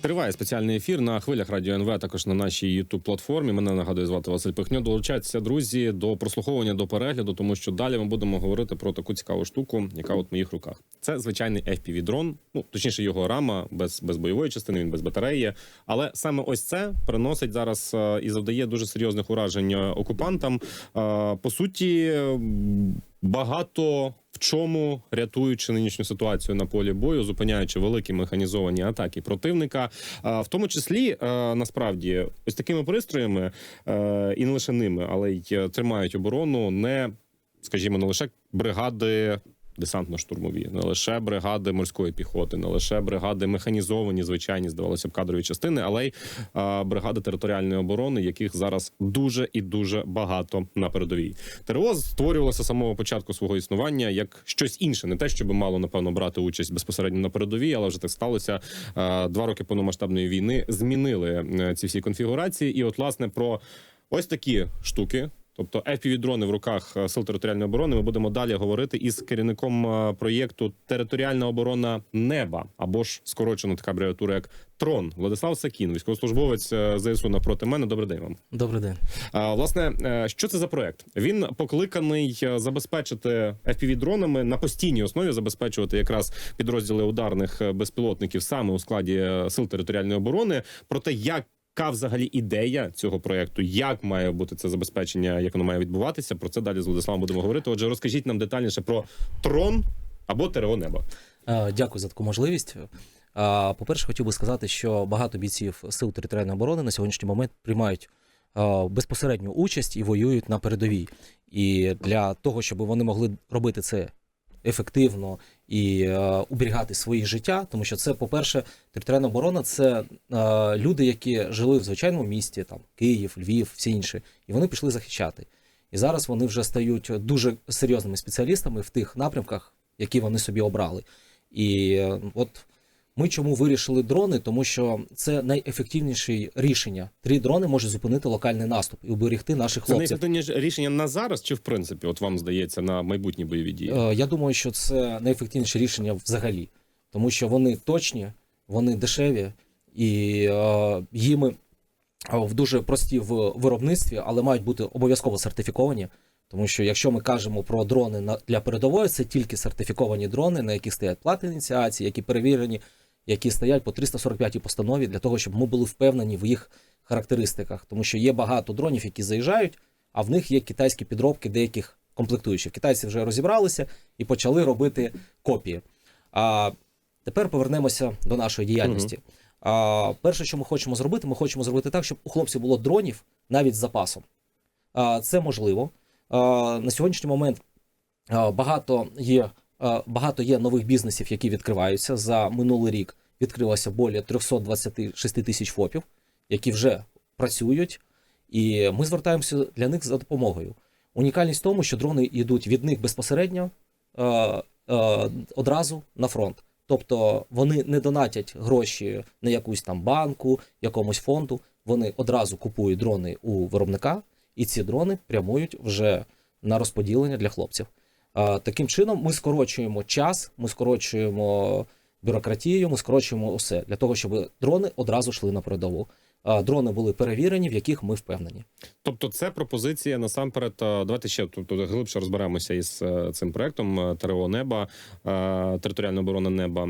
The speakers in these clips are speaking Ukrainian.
Триває спеціальний ефір на хвилях радіо НВ, також на нашій youtube платформі. Мене нагадує звати Василь Пихньо. Долучайтеся, друзі, до прослуховування до перегляду, тому що далі ми будемо говорити про таку цікаву штуку, яка от в моїх руках. Це звичайний fpv дрон ну точніше, його рама без, без бойової частини, він без батареї. Але саме ось це приносить зараз е, і завдає дуже серйозних уражень е, окупантам. Е, По суті, багато чому рятуючи нинішню ситуацію на полі бою, зупиняючи великі механізовані атаки противника, в тому числі е, насправді ось такими пристроями е, і не лише ними, але й тримають оборону не, скажімо, не лише бригади. Десантно-штурмові, не лише бригади морської піхоти, не лише бригади механізовані, звичайні, здавалося б, кадрові частини, але й бригади територіальної оборони, яких зараз дуже і дуже багато на передовій. ТРО створювалося з самого початку свого існування як щось інше, не те, щоб мало напевно брати участь безпосередньо на передовій, але вже так сталося. Два роки повномасштабної війни змінили е, ці всі конфігурації. І, от, власне, про ось такі штуки. Тобто FPV-дрони в руках е, сил територіальної оборони. Ми будемо далі говорити із керівником е, проєкту Територіальна оборона неба або ж скорочена така абревіатура як ТРОН Владислав Сакін, військовослужбовець е, ЗСУ напроти мене. Добрий день вам. Добрий день. Власне, що це за проект? Він покликаний забезпечити FPV-дронами на постійній основі, забезпечувати якраз підрозділи ударних безпілотників саме у складі сил територіальної оборони. Про те, як яка взагалі ідея цього проекту, як має бути це забезпечення, як воно має відбуватися? Про це далі з Владиславом будемо говорити. Отже, розкажіть нам детальніше про трон або ТРО неба. Е, Дякую за таку можливість. Е, По-перше, хотів би сказати, що багато бійців сил територіальної оборони на сьогоднішній момент приймають е, безпосередню участь і воюють на передовій. І для того, щоб вони могли робити це ефективно і е, уберігати свої життя, тому що це, по-перше, територіальна оборона це е, люди, які жили в звичайному місті, там Київ, Львів, всі інші, і вони пішли захищати. І зараз вони вже стають дуже серйозними спеціалістами в тих напрямках, які вони собі обрали. І е, от ми чому вирішили дрони, тому що це найефективніше рішення. Три дрони можуть зупинити локальний наступ і уберегти наших Це хлопців. найефективніше рішення на зараз, чи в принципі, от вам здається, на майбутні бойові дії? Е, Я думаю, що це найефективніше рішення взагалі, тому що вони точні, вони дешеві і е, їм е, в дуже прості в виробництві, але мають бути обов'язково сертифіковані. Тому що якщо ми кажемо про дрони для передової, це тільки сертифіковані дрони, на яких стоять плати ініціації, які перевірені, які стоять по 345 постанові для того, щоб ми були впевнені в їх характеристиках. Тому що є багато дронів, які заїжджають, а в них є китайські підробки деяких комплектуючих. Китайці вже розібралися і почали робити копії. А тепер повернемося до нашої діяльності. А, перше, що ми хочемо зробити, ми хочемо зробити так, щоб у хлопців було дронів навіть з запасом. А, це можливо. А, на сьогоднішній момент багато є, багато є нових бізнесів, які відкриваються. За минулий рік відкрилося більше 326 тисяч ФОПів, які вже працюють, і ми звертаємося для них за допомогою. Унікальність в тому, що дрони йдуть від них безпосередньо е, е, одразу на фронт. Тобто вони не донатять гроші на якусь там банку, якомусь фонду. Вони одразу купують дрони у виробника, і ці дрони прямують вже на розподілення для хлопців. Таким чином, ми скорочуємо час, ми скорочуємо бюрократію, ми скорочуємо усе для того, щоб дрони одразу йшли на передову. Дрони були перевірені, в яких ми впевнені. Тобто, це пропозиція насамперед. Давайте ще тобто глибше розберемося із е, цим проектом е, ТРО неба, е, територіальна оборона неба.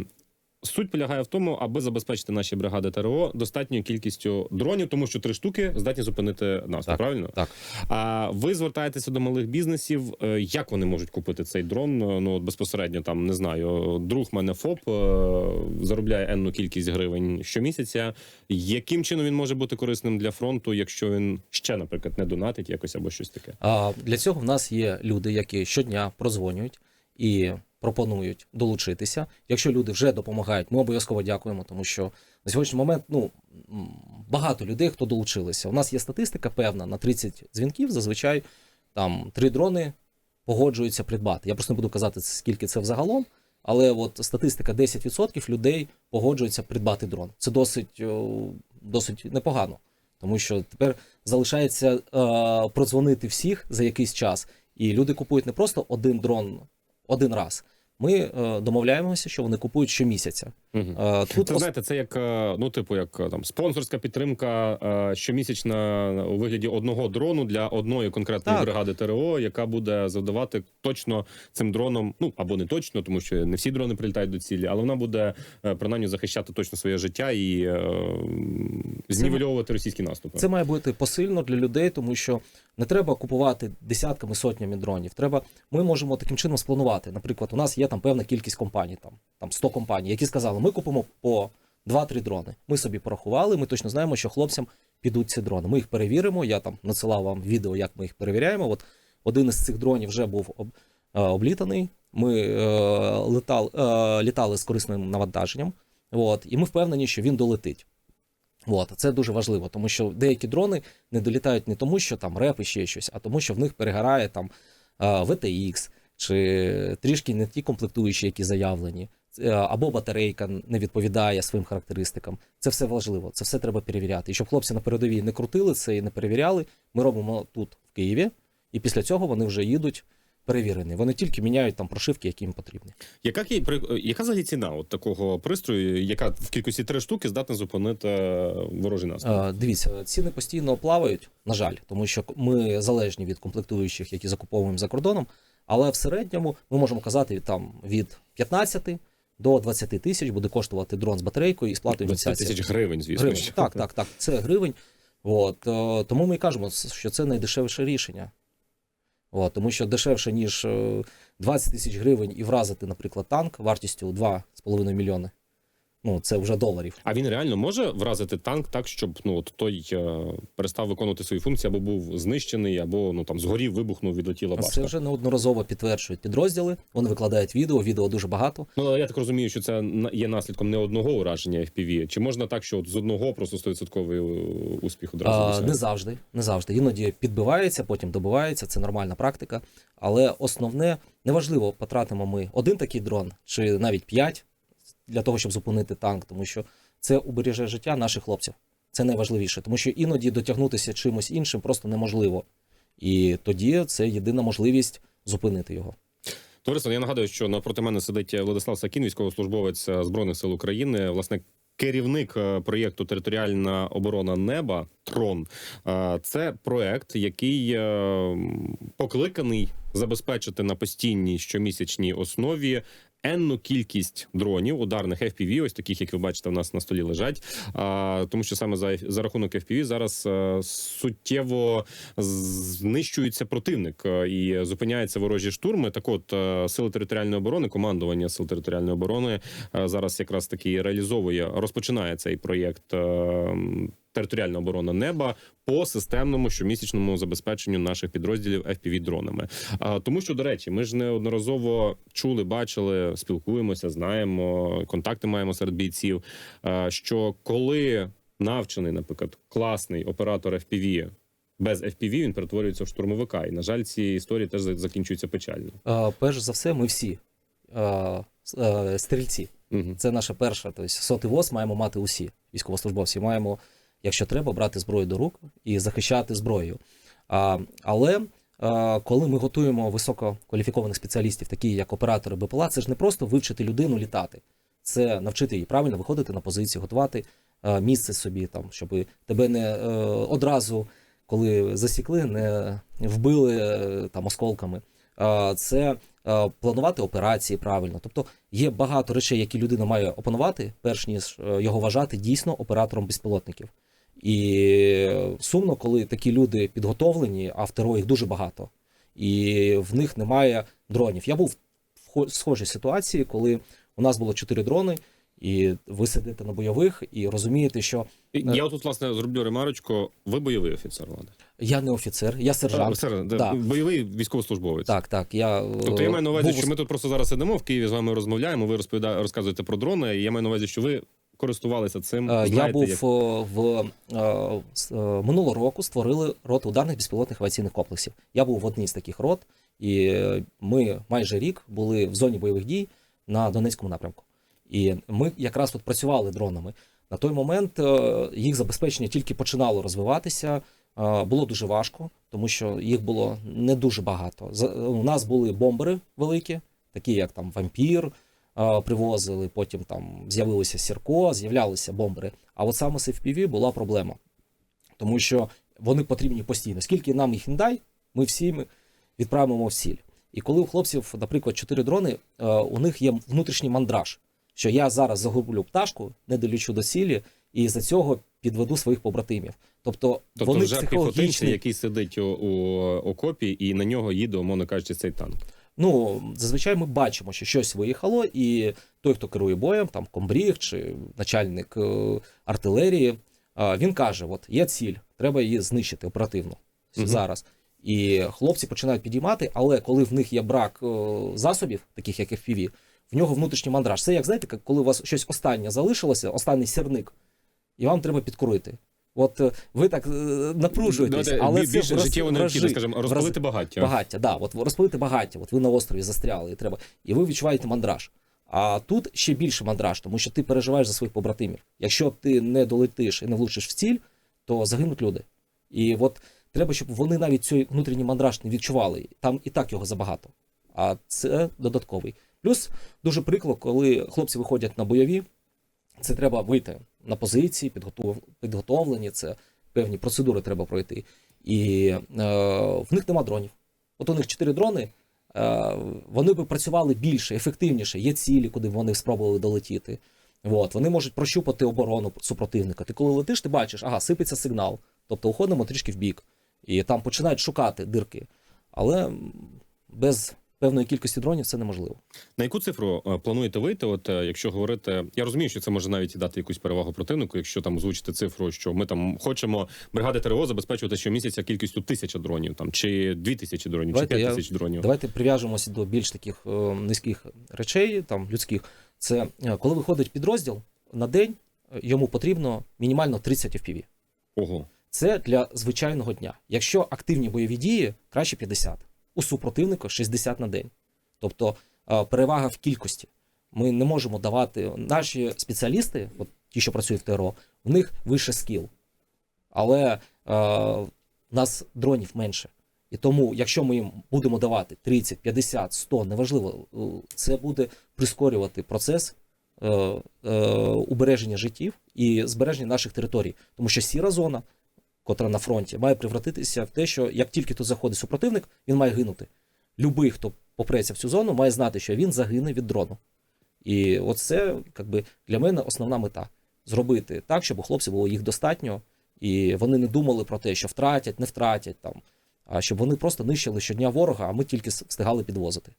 Суть полягає в тому, аби забезпечити наші бригади ТРО достатньою кількістю дронів, тому що три штуки здатні зупинити наступ. Так. Правильно? Так. А ви звертаєтеся до малих бізнесів. Е, Як вони можуть купити цей дрон? Е, Ну от безпосередньо там не знаю. Друг мене ФОП е, заробляє енну кількість гривень щомісяця. Яким чином він може бути корисним для фронту, якщо він ще, наприклад, не донатить якось або щось таке? А для цього в нас є люди, які щодня продзвонюють і пропонують долучитися. Якщо люди вже допомагають, ми обов'язково дякуємо, тому що на сьогоднішній момент ну багато людей, хто долучилися. У нас є статистика певна на 30 дзвінків. Зазвичай там три дрони погоджуються придбати. Я просто не буду казати, скільки це взагалом. Але от статистика 10% людей погоджуються придбати дрон. Це досить, досить непогано. Тому що тепер залишається е, продзвонити всіх за якийсь час, і люди купують не просто один дрон один раз. Ми е, домовляємося, що вони купують щомісяця. Угу. Е, Тут Це ос- знаєте, це як е, ну, типу, як там спонсорська підтримка е, щомісячна у вигляді одного дрону для одної конкретної Так. бригади ТРО, яка буде завдавати точно цим дроном, ну або не точно, тому що не всі дрони прилітають до цілі, але вона буде е, принаймні захищати точно своє життя і е, знівельовувати російські наступи. Це має бути посильно для людей, тому що не треба купувати десятками сотнями дронів. Треба, ми можемо таким чином спланувати. Наприклад, у нас є там певна кількість компаній, там, там 100 компаній, які сказали, ми купимо по 2-3 дрони. Ми собі порахували, ми точно знаємо, що хлопцям підуть ці дрони. Ми їх перевіримо. Я там надсилав вам відео, як ми їх перевіряємо. От один із цих дронів вже був об, е, облітаний. Ми е, летал, е, літали з корисним навантаженням. От, і ми впевнені, що він долетить. От, це дуже важливо, тому що деякі дрони не долітають не тому, що там реп і ще щось, а тому, що в них перегорає там е, VTX, чи трішки не ті комплектуючі, які заявлені, е, або батарейка не відповідає своїм характеристикам. Це все важливо, це все треба перевіряти. І щоб хлопці на передовій не крутили це і не перевіряли, ми робимо тут, в Києві, і після цього вони вже їдуть перевірені. Вони тільки міняють там прошивки, які їм потрібні. Яка, при- яка взагалі ціна от такого пристрою, яка в кількості три штуки здатна зупинити е, ворожий наступ? Е, Дивіться, ціни постійно плавають, на жаль, тому що ми залежні від комплектуючих, які закуповуємо за кордоном. Але в середньому ми можемо казати там від 15 до 20 тисяч буде коштувати дрон з батарейкою і сплатою 20 тисяч гривень, звісно. Гривень. Так, так, так. Це гривень. От, е, тому ми і кажемо, що це найдешевше рішення. От, тому що дешевше, ніж е, 20 тисяч гривень і вразити, наприклад, танк вартістю 2,5 мільйони. Ну, це вже доларів. А він реально може вразити танк так, щоб ну от той е, перестав виконувати свої функції, або був знищений, або ну там згорів, вибухнув, відлетіла башта. Це вже неодноразово підтверджують підрозділи. Вони викладають відео, відео дуже багато. Ну але я так розумію, що це є наслідком не одного ураження FPV. Чи можна так, що от з одного просто 100% успіх одразу А, не завжди, не завжди. Іноді підбивається, потім добивається. Це нормальна практика. Але основне неважливо, потратимо ми один такий дрон чи навіть п'ять для того, щоб зупинити танк, тому що це убереже життя наших хлопців. Це найважливіше, тому що іноді дотягнутися чимось іншим просто неможливо. І тоді це єдина можливість зупинити його. Товариство, я нагадую, що навпроти мене сидить Владислав Сакін, військовослужбовець е, збройних сил України, власне. Керівник е, проєкту Територіальна оборона неба Трон. Е, Це проект, який покликаний забезпечити на постійній щомісячній основі енну кількість дронів, ударних FPV, ось таких, як ви бачите, у нас на столі лежать. А, Тому що саме за, за рахунок FPV зараз е, суттєво знищується противник е, і зупиняються ворожі штурми. Так, от е, сили територіальної оборони, командування сил територіальної оборони е, зараз якраз таки реалізовує, розпочинає цей проєкт. е, Територіальна оборона неба по системному щомісячному забезпеченню наших підрозділів fpv дронами. А тому, що до речі, ми ж неодноразово чули, бачили, спілкуємося, знаємо, контакти маємо серед бійців. Що коли навчений, наприклад, класний оператор FPV без FPV, він перетворюється в штурмовика. І на жаль, ці історії теж закінчуються печально. Е, Перш за все, ми всі с- е, стрільці. Угу. Це наша перша. Тобто сотий ВОЗ маємо мати усі військовослужбовці. Маємо, якщо треба, брати зброю до рук і захищати зброєю. А, але а, коли ми готуємо висококваліфікованих спеціалістів, такі як оператори БПЛА, це ж не просто вивчити людину літати. Це навчити її правильно виходити на позицію, готувати а, місце собі, там, щоб тебе не е, одразу, коли засікли, не вбили е, там осколками. А, Це планувати операції правильно. Тобто є багато речей, які людина має опанувати, перш ніж е, його вважати дійсно оператором безпілотників. І сумно, коли такі люди підготовлені, а в ТРО їх дуже багато, і в них немає дронів. Я був в хо- схожій ситуації, коли у нас було чотири дрони, і ви сидите на бойових і розумієте, що Я тут власне зроблю ремарочку. Ви бойовий офіцер, Влада. я не офіцер, я сержант. офіцер, да, Да. бойовий військовослужбовець. Так, так. Я, Тобто я маю на увазі, був що ми тут просто зараз сидимо в Києві з вами розмовляємо. Ви розповіда... розказуєте про дрони. І я маю на увазі, що ви користувалися цим. Е, Я був як... в е, е, минулого року створили роту ударних безпілотних авіаційних комплексів. Я був в одній з таких рот, і ми майже рік були в зоні бойових дій на Донецькому напрямку. І ми якраз тут працювали дронами. На той момент їх забезпечення тільки починало розвиватися. Було дуже важко, тому що їх було не дуже багато. У нас були бомбери великі, такі як там вампір. Привозили, потім там з'явилося Сірко, з'являлися бомбери. А от саме з FPV була проблема, тому що вони потрібні постійно. Скільки нам їх не дай, ми всі відправимо в сіль. І коли у хлопців, наприклад, чотири дрони, е, у них є внутрішній мандраж, що я зараз загублю пташку, не долічу до сілі, і за цього підведу своїх побратимів. Тобто, Тобто вони вже психологічні. піхотинці, який сидить у, у окопі, і на нього їде, умовно кажучи, цей танк. Ну, зазвичай ми бачимо, що щось виїхало, і той, хто керує боєм, там комбріг чи начальник е, артилерії, е, він каже: от є ціль, треба її знищити оперативно Мгм. зараз. І хлопці починають підіймати, але коли в них є брак е, засобів, таких як FPV, в нього внутрішній мандраж. Це як знаєте, коли у вас щось останнє залишилося, останній сірник, і вам треба підкурити. От е, ви так е, напружуєтесь, Давайте але бі- це більше роз- життєво необхідно, скажімо, розпалити багаття. Багаття, да, от розпалити багаття, от ви на острові застряли, і треба. І ви відчуваєте мандраж. А тут ще більше мандраж, тому що ти переживаєш за своїх побратимів. Якщо ти не долетиш і не влучиш в ціль, то загинуть люди. І от треба, щоб вони навіть цей внутрішній мандраж не відчували. Там і так його забагато. А це додатковий. Плюс дуже прикро, коли хлопці виходять на бойові, це треба вийти на позиції, підготовлені, це певні процедури треба пройти. І е, в них нема дронів. От у них чотири дрони. Е, вони би працювали більше, ефективніше. Є цілі, куди вони спробували долетіти. От, вони можуть прощупати оборону супротивника. Ти коли летиш, ти бачиш, ага, сипеться сигнал. Тобто уходимо трішки в бік. І там починають шукати дирки. Але без певної кількості дронів це неможливо. На яку цифру е, плануєте вийти? От е, якщо говорити, я розумію, що це може навіть дати якусь перевагу противнику, якщо там озвучити цифру, що ми там хочемо бригади ТРО забезпечувати щомісяця кількістю тисяча дронів, там чи дві тисячі дронів, Давайте чи п'ять тисяч дронів. Давайте прив'яжемося до більш таких е, низьких речей, там людських. Це е, коли виходить підрозділ на день, йому потрібно мінімально 30 FPV. Ого. Це для звичайного дня. Якщо активні бойові дії, краще 50. У супротивника 60 на день. Тобто е, перевага в кількості. Ми не можемо давати. Наші спеціалісти, от ті, що працюють в ТРО, в них вище скіл. Але е, в нас дронів менше. І тому, якщо ми їм будемо давати 30, 50, 100, неважливо, е, це буде прискорювати процес е, е, убереження життів і збереження наших територій. Тому що сіра зона, котра на фронті, має превратитися в те, що як тільки тут заходить супротивник, він має гинути. Любий, хто попреться в цю зону, має знати, що він загине від дрону. І оце, якби, для мене основна мета зробити так, щоб у хлопців було їх достатньо, і вони не думали про те, що втратять, не втратять там, а щоб вони просто нищили щодня ворога, а ми тільки встигали підвозити.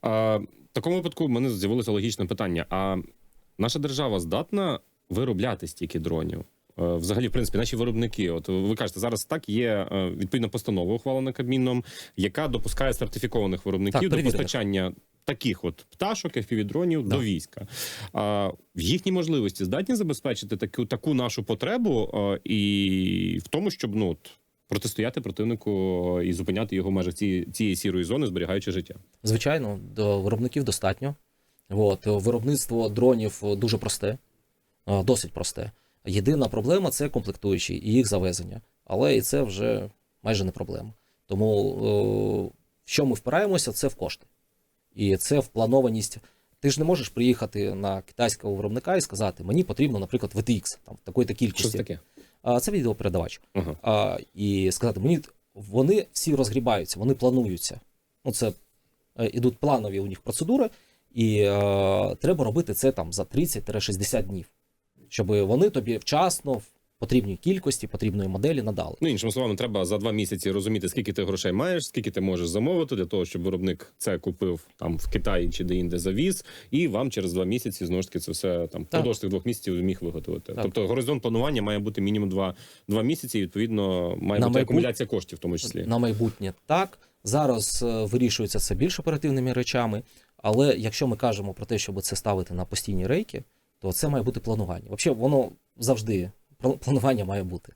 А, в такому випадку в мене з'явилося логічне питання: а наша держава здатна виробляти стільки дронів? Е, Взагалі, в принципі, наші виробники, от ви кажете, зараз так є е, відповідна постанова, ухвалена Кабміном, яка допускає сертифікованих виробників Так, до постачання таких от пташок, FPV-дронів Да. до війська. А в їхній можливості здатні забезпечити таку таку нашу потребу е, і в тому, щоб ну от, протистояти противнику і зупиняти його в межах цієї, цієї сірої зони, зберігаючи життя. Звичайно, до виробників достатньо. От, виробництво дронів дуже просте, досить просте. Єдина проблема це комплектуючі і їх завезення. Але і це вже майже не проблема. Тому е, в що ми впираємося, це в кошти. І це в планованість. Ти ж не можеш приїхати на китайського виробника і сказати, мені потрібно, наприклад, VTX, там такої-то Що кількості. таке? А, це відеопередавач. Ага. А, і сказати, мені вони всі розгрібаються, вони плануються. Ну, це е, ідуть планові у них процедури, і е, треба робити це там за 30-60 днів, щоб вони тобі вчасно, в потрібній кількості, потрібної моделі надали. Ну, іншими словами, треба за два місяці розуміти, скільки ти грошей маєш, скільки ти можеш замовити для того, щоб виробник це купив там в Китаї чи де-інде завіз, і вам через два місяці знову ж таки це все там впродовж цих двох місяців міг виготовити. Так. Тобто горизонт планування має бути мінімум два, два місяці, і відповідно має На бути майбут- акумуляція коштів, в тому числі. На майбутнє так. Зараз е, вирішується це більш оперативними речами, але якщо ми кажемо про те, щоб це ставити на постійні рейки, то це має бути планування. Взагалі, воно завжди планування має бути.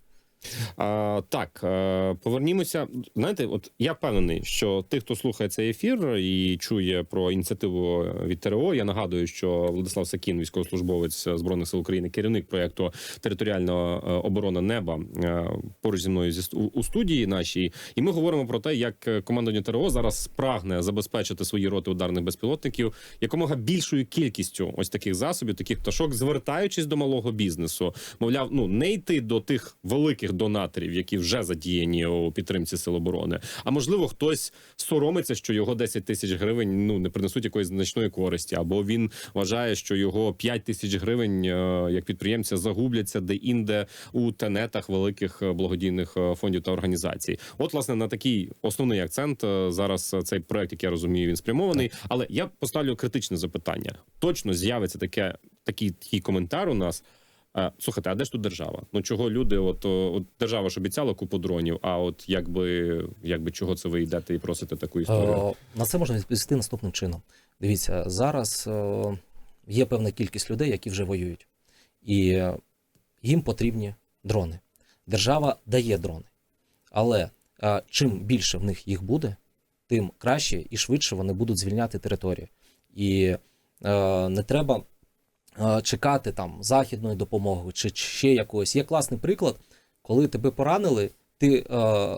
А, так, е, повернімося. Знаєте, от я впевнений, що тих, хто слухає цей ефір і чує про ініціативу від ТРО, я нагадую, що Владислав Сакін, військовослужбовець збройних сил України, керівник проєкту територіальна е, оборона неба, е, поруч зі мною у- студії нашій, і ми говоримо про те, як командування ТРО зараз прагне забезпечити свої роти ударних безпілотників якомога більшою кількістю ось таких засобів, таких пташок, звертаючись до малого бізнесу, мовляв, ну не йти до тих великих донаторів, які вже задіяні у підтримці сил оборони. А можливо, хтось соромиться, що його 10 тисяч гривень ну не принесуть якоїсь значної користі, або він вважає, що його 5 тисяч гривень е, як підприємця загубляться де-інде у тенетах великих е, благодійних е, фондів та організацій. От, власне, на такий основний акцент зараз цей проект, як я розумію, він спрямований. Але я поставлю критичне запитання. Точно з'явиться таке такий, такий коментар у нас. Слухайте, а де ж тут держава? Ну чого люди? От, от держава ж обіцяла купу дронів. А от якби якби чого це ви йдете і просите таку історію? Е, На це можна відповісти наступним чином. Дивіться, зараз е, є певна кількість людей, які вже воюють, і їм потрібні дрони. Держава дає дрони, але е, чим більше в них їх буде, тим краще і швидше вони будуть звільняти територію. І не треба чекати там західної допомоги чи ще якогось. Є класний приклад, коли тебе поранили, ти е,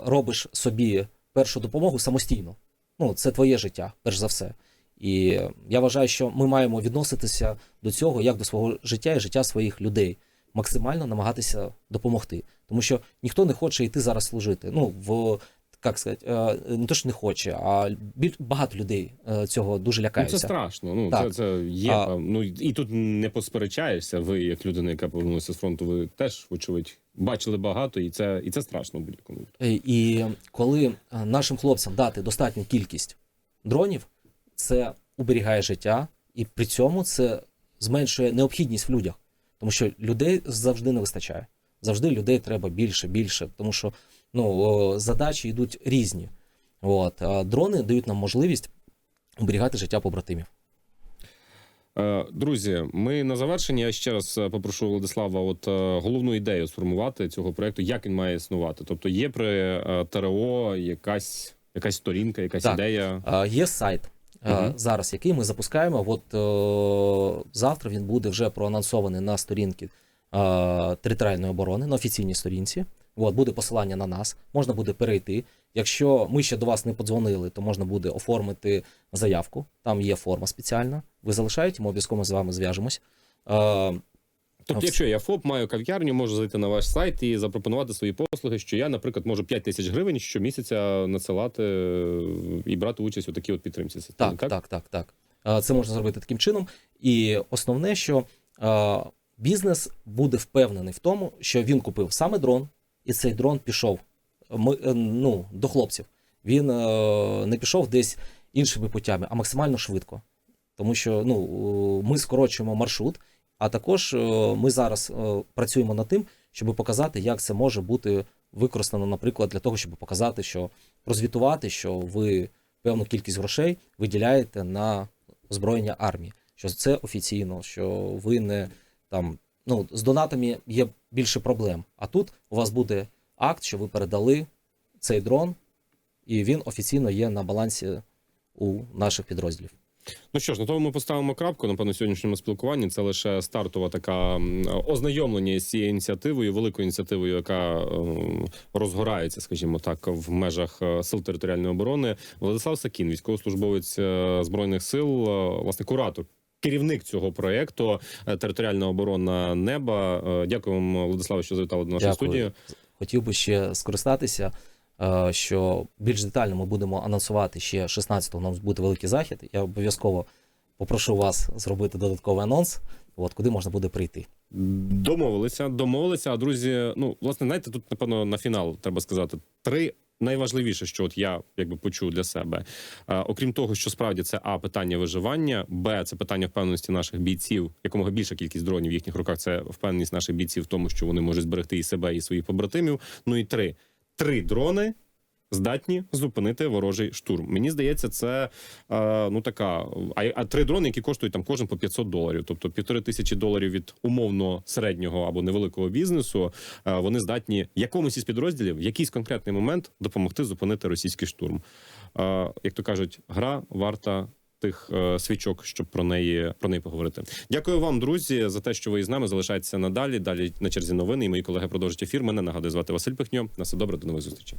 робиш собі першу допомогу самостійно. Ну, це твоє життя, перш за все. І я вважаю, що ми маємо відноситися до цього як до свого життя і життя своїх людей, максимально намагатися допомогти. Тому що ніхто не хоче йти зараз служити. Ну, в як сказати, е, не то, що не хоче, а багато людей е, цього дуже Ну, це страшно. Ну Так. це, це є. А- Ну і тут не посперечаєшся. Ви, як людина, яка повернулася з фронту, ви теж, вочевидь, бачили багато, і це і це страшно будь-якому. Е, І коли нашим хлопцям дати достатню кількість дронів, це уберігає життя, і при цьому це зменшує необхідність в людях, тому що людей завжди не вистачає. Завжди людей треба більше, більше, тому що ну, задачі йдуть різні. От, дрони дають нам можливість уберігати життя побратимів. Е, Друзі, ми на завершення я ще раз е, попрошу Владислава, от е, головну ідею сформувати цього проекту, як він має існувати. Тобто є при ТРО якась якась сторінка, якась Так. ідея. Є сайт Мгм. зараз, який ми запускаємо. От завтра він буде вже проанонсований на сторінки територіальної оборони на офіційній сторінці. От, буде посилання на нас, можна буде перейти. Якщо ми ще до вас не подзвонили, то можна буде оформити заявку. Там є форма спеціальна. Ви залишаєте, ми обов'язково з вами зв'яжемось. Е, Тобто, якщо я ФОП, маю кав'ярню, можу зайти на ваш сайт і запропонувати свої послуги, що я, наприклад, можу 5 тисяч гривень щомісяця надсилати е, і брати участь у такій от підтримці системи. Так, так, так, так. Е, Це можна зробити таким чином. І основне, що бізнес буде впевнений в тому, що він купив саме дрон, і цей дрон пішов ми, е, ну, до хлопців. Він е, не пішов десь іншими путями, а максимально швидко. Тому що ну, е, ми скорочуємо маршрут, а також е, ми зараз е, працюємо над тим, щоб показати, як це може бути використано, наприклад, для того, щоб показати, що прозвітувати, що ви певну кількість грошей виділяєте на озброєння армії. Що це офіційно, що ви не там ну з донатами є більше проблем. А тут у вас буде акт, що ви передали цей дрон, і він офіційно є на балансі у наших підрозділів. Ну що ж, на тому ми поставимо крапку. Напевно, сьогоднішньому спілкуванні це лише стартова така ознайомлення з цією ініціативою, великою ініціативою, яка розгорається, скажімо так, в межах е, сил територіальної оборони. Владислав Сакін, військовослужбовець е, збройних сил, е, власне, куратор. Керівник цього проекту е, територіальна оборона неба. Е, Дякую вам, Владиславе, що завітали до нашої Дякую. студії. Хотів би ще скористатися, е, що більш детально ми будемо анонсувати ще 16-го. У нас буде великий захід. Я обов'язково попрошу вас зробити додатковий анонс, от куди можна буде прийти. Домовилися, домовилися. А друзі, ну власне, знаєте, тут напевно на фінал треба сказати три. Найважливіше, що от я якби почув для себе, окрім того, що справді це а питання виживання, б це питання впевненості наших бійців. Якомога більша кількість дронів в їхніх руках це впевненість наших бійців в тому, що вони можуть зберегти і себе, і своїх побратимів. Ну і три три дрони здатні зупинити ворожий штурм. Мені здається, це е, ну така. А, а три дрони, які коштують там кожен по 500 доларів, тобто півтори тисячі доларів від умовно середнього або невеликого бізнесу. е, вони здатні якомусь із підрозділів в якийсь конкретний момент допомогти зупинити російський штурм. Е, як то кажуть, гра варта. Тих е, свічок, щоб про неї про неї поговорити. Дякую вам, друзі, за те, що ви із нами залишаєтеся надалі. Далі на черзі новини. І мої колеги продовжать ефір. Мене нагадую звати Василь Пихньо. На все добре, до нових зустрічей.